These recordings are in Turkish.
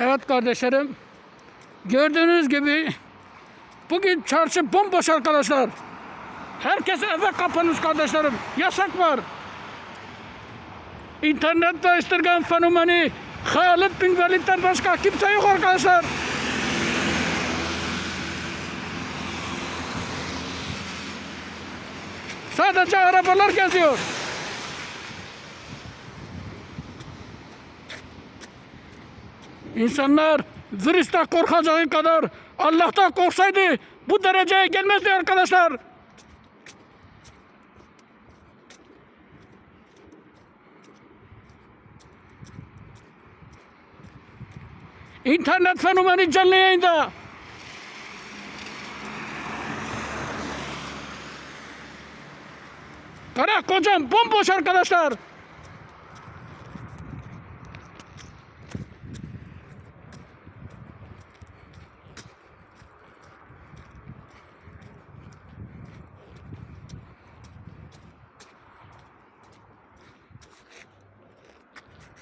Evet kardeşlerim. Gördüğünüz gibi bugün çarşı bomboş arkadaşlar. Herkes eve kapanmış kardeşlerim. Yasak var. İnternette ıstırgan fenomeni Halit bin Velid'den başka kimse yok arkadaşlar. Sadece arabalar geziyor. İnsanlar virüsten korkacağı kadar Allah'tan korksaydı bu dereceye gelmezdi arkadaşlar. İnternet fenomeni canlı yayında. Kara kocam bomboş arkadaşlar.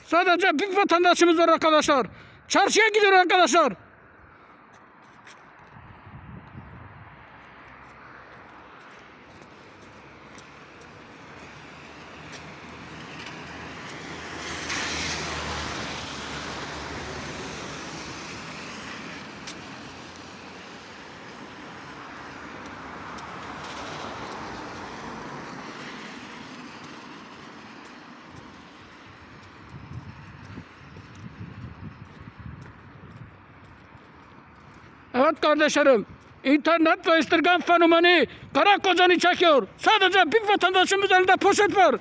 Sadece bir vatandaşımız var arkadaşlar. Çarşıya gidiyor arkadaşlar. Evet kardeşlerim. İnternet ve ıstırgan fenomeni kara kocanı çekiyor. Sadece bir vatandaşımız elinde poşet var.